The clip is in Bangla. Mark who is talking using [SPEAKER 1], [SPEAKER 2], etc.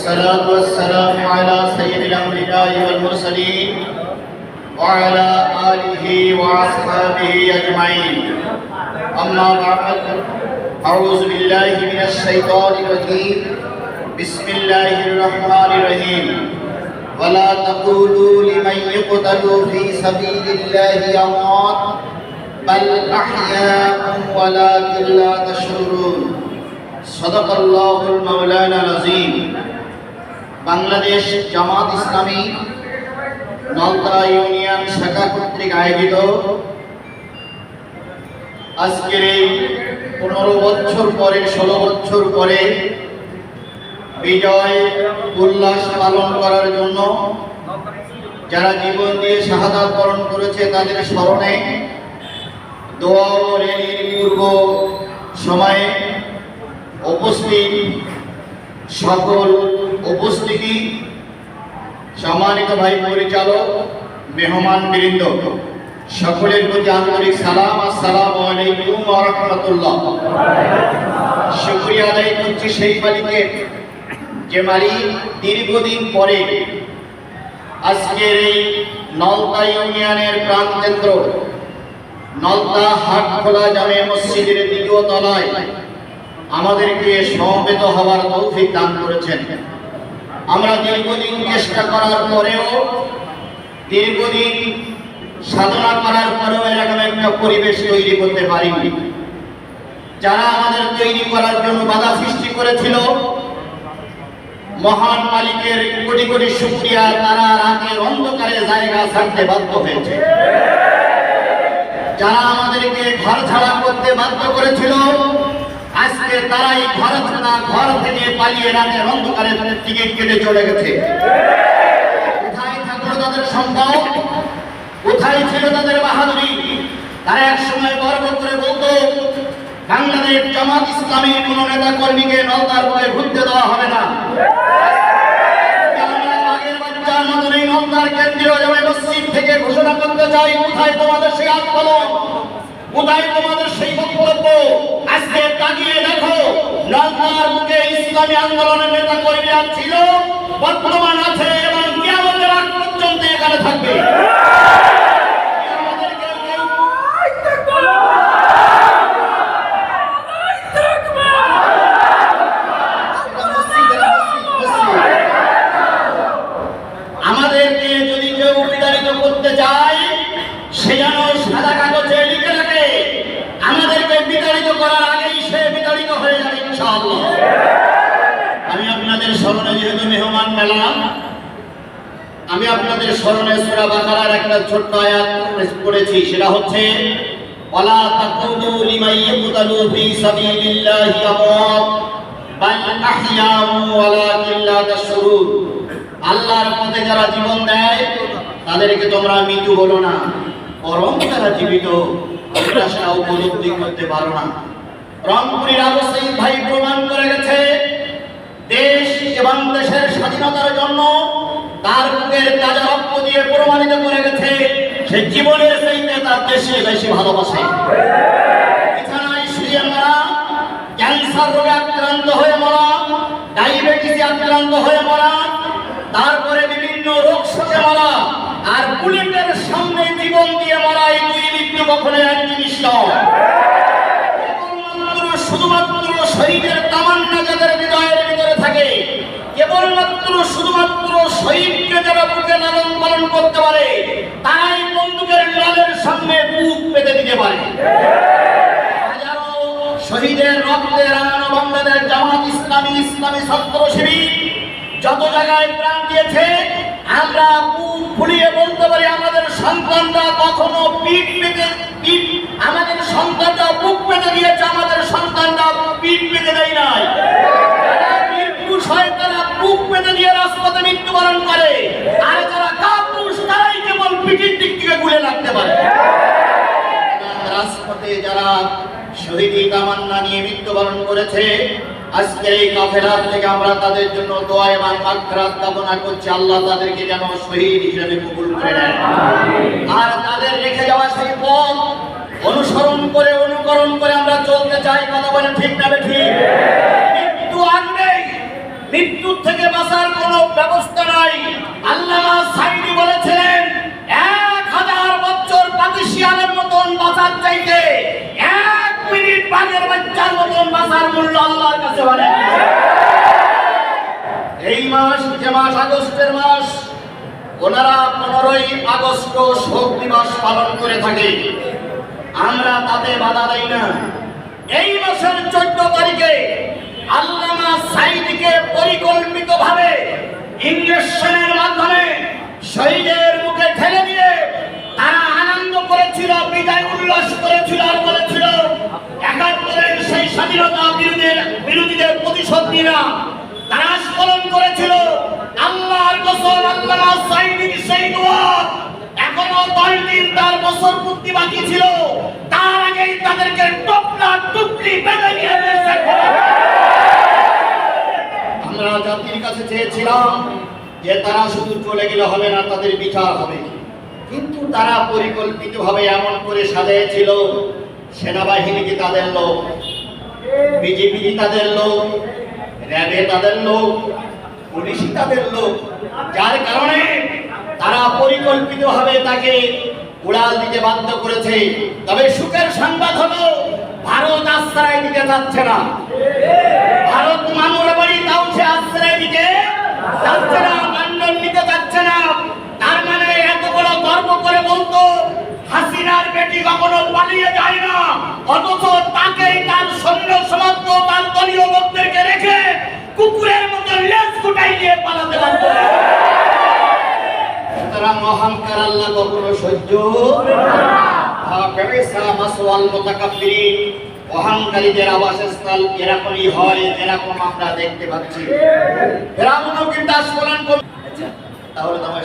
[SPEAKER 1] والصلاة والسلام على سيد الأنبياء والمرسلين وعلى آله وأصحابه أجمعين. أما بعد أعوذ بالله من الشيطان الرجيم. بسم الله الرحمن الرحيم. ولا تقولوا لمن يقتل في سبيل الله أموات بل أحياء ولكن لا تشعرون. صدق الله المولانا العظيم. বাংলাদেশ জামাত ইসলামী নলতা ইউনিয়ন শাখা কর্তৃক আয়োজিত আজকের এই পনেরো বছর পরে ষোলো বছর পরে বিজয় উল্লাস পালন করার জন্য যারা জীবন দিয়ে শাহাদাত বরণ করেছে তাদের স্মরণে দোয়া পূর্ব সময়ে উপস্থিত সকল উপস্থিতি সম্মানিত ভাই পরিচালক, মেহমান বৃন্দ, সকলের প্রতি আন্তরিক সালাম, আসসালাম আলাইকুম রাহমাতুল্লাহ। শুকরিয়া আদায় করছি সেই মালিকের, যে মালিক দীর্ঘদিন পরে আজকের এই নলতা ইউনিয়নের প্রাণকেন্দ্র নলতা হাটখোলা জামে মসজিদের দ্বিতীয় তলায় আমাদেরকে সমবেত হওয়ার তৌফিক দান করেছেন। আমরা দীর্ঘদিন চেষ্টা করার পরেও, দীর্ঘদিন সাধনা করার পরেও এরকম একটা পরিবেশ তৈরি করতে পারিনি। যারা আমাদের তৈরি করার জন্য বাধা সৃষ্টি করেছিল, মহান মালিকের কোটি কোটি শুক্রিয়া, তারা রাতের অন্ধকারে জায়গা ছাড়তে বাধ্য হয়েছে। যারা আমাদেরকে ঘর ছাড়া করতে বাধ্য করেছিল আজকে তারাই ঘর ছাড়া ঘর থেকে পালিয়ে রাতের অন্ধকারে তাদের টিকিট কেটে চলে গেছে। কোথায় তাদের কোথায় ছিল তাদের বাহাদুরি? নেতা কর্মীকে ঘুরতে দেওয়া হবে না। কেন্দ্রীয় মসজিদ থেকে ঘোষণা করতে চাই, কোথায় তোমাদের সেই আন্দোলন? কোথায় তোমাদের সেই বক্তব্য? আজকে তাকিয়ে দেখো নলতার বুকে ইসলামী আন্দোলনের নেতা কর্মীরা ছিল, বর্তমান আছে এবং কেমন পর্যন্ত এখানে থাকবে আমাদেরকে কেউ আমাদেরকে যদি কেউ বিতাড়িত করতে চায় সে যেন সাদা কাগজে লিখে রাখে আমাদেরকে বিতাড়িত করার আগেই সে বিতাড়িত হয়ে যাবে ইনশাআল্লাহ আমি আপনাদের স্মরণে যেহেতু মেহমান মেলাম আমি আপনাদের স্মরণে সূরা বাকারার একটা ছোট্ট আয়াত পড়েছি, সেটা হচ্ছে তাশউরুন আল্লাহর পথে যারা জীবন দেয়, তাদেরকে তোমরা মৃত্যু বলো না, বরং তারা জীবিত। তোমরা সেটা উপলব্ধি করতে পারো না। রংপুরের ভাই প্রমাণ করে গেছে, দেশ এবং দেশের স্বাধীনতার জন্য তার বুকের তাজা রক্ত দিয়ে প্রমাণিত করে গেছে, সে জীবনের সেই তার দেশে বেশি ভালোবাসে। মরা, ক্যান্সার রোগে আক্রান্ত হয়ে মরা আক্রান্ত হয়ে মরা, তারপরে বিভিন্ন রোগ সাথে মরা, আর বুলেটের সামনে জীবন দিয়ে মরা, এই দুই মৃত্যু কখনো এক জিনিস নয়। কেবলমাত্র শুধুমাত্র শহীদকে যারা বুকে লালন পালন করতে পারে তারাই বন্দুকের লালের সামনে বুক পেতে দিতে পারে। শহীদের রক্তে রাঙানো বাংলাদেশ জামাত ইসলামী ইসলামী ছাত্র শিবির যত জায়গায় প্রাণ দিয়েছে, আমরা বুক ফুলিয়ে বলতে পারি আমাদের সন্তানরা কখনো পিঠ পেতে পিঠ আমাদের সন্তানরা বুক পেতে দিয়েছে, আমাদের সন্তানরা পিঠ পেতে দেয় নাই যারা নির্দোষ হয় তারা বুক পেতে দিয়ে রাজপথে মৃত্যুবরণ করে আর যারা কাপুরুষ তারাই কেবল পিঠের দিক থেকে লাগতে পারে। রাজপথে যারা শহীদি তামান্না নিয়ে মৃত্যুবরণ করেছে আজকের এই কাফেলার থেকে আমরা তাদের জন্য দোয়া এবং মাগফিরাত কামনা করছি। আল্লাহ তাদেরকে যেন শহীদ হিসেবে কবুল করে নেন আর তাদের রেখে যাওয়া সেই পথ অনুসরণ করে, অনুকরণ করে আমরা চলতে চাই। কথা বলে ঠিক না ঠিক মৃত্যু আসবেই মৃত্যুর থেকে বাঁচার কোনো ব্যবস্থা নাই। আল্লামা সাইদি মতন চাইতে এক মিনিট বাঘের বাচ্চার মতন বাঁচার মূল্য আল্লাহর কাছে অনেক এই মাস, যে মাস আগস্টের মাস, ওনারা পনেরোই আগস্ট শোক দিবস পালন করে থাকে। আমরা তাতে বাধা দেই না। এই মাসের চোদ্দ তারিখে আল্লামা সাইদিকে পরিকল্পিতভাবে ইঞ্জেকশনের মাধ্যমে শহীদের মুখে ঠেলে দিয়ে তারা আনন্দ করেছিল বিদায় উল্লাস করেছিল আর বলেছিল, একাত্তরের সেই স্বাধীনতা বিরোধীদের বিরোধীদের প্রতিশোধ নিলাম তারা স্মরণ করেছিল, আল্লাহর কসম আল্লামা সাইদির সেই দোয়া। এখনও দশ দিন তার বছর পূর্তি বাকি ছিল। তার আগেই তাদেরকে টপলা টুপলি বেঁধে নিয়ে আমরা জাতির কাছে চেয়েছিলাম যে তারা শুধু চলে গেলে হবে না, তাদের বিচার হবে। কিন্তু তারা পরিকল্পিতভাবে এমন করে সাজিয়েছিল সেনাবাহিনী কি তাদের লোক? বিজেপি তাদের লোক? র্যাবে তাদের লোক? পুলিশ তাদের লোক? যার কারণে তারা পরিকল্পিতভাবে তাকে উড়াল দিতে বাধ্য করেছে। তবে সুখের সংবাদ হলো, ভারত আশ্রয় দিতে চাচ্ছে না ভারত মামুর বাড়ি তাও সে আশ্রয় দিতে চাচ্ছে না লন্ডন নিতে চাচ্ছে না তার মানে এত বড় গর্ব করে বলতো হাসিনার বেটি কখনো পালিয়ে যায় না। অথচ তাকেই তার সৈন্য সমাপ্ত তার দলীয় লোকদেরকে রেখে কুকুরের মতো লেজ গুটাই দিয়ে পালাতে বাধ্য আবাসস্থল এরকমই হয় যেরকম আমরা দেখতে পাচ্ছি। ফেরাউনও তাহলে তোমার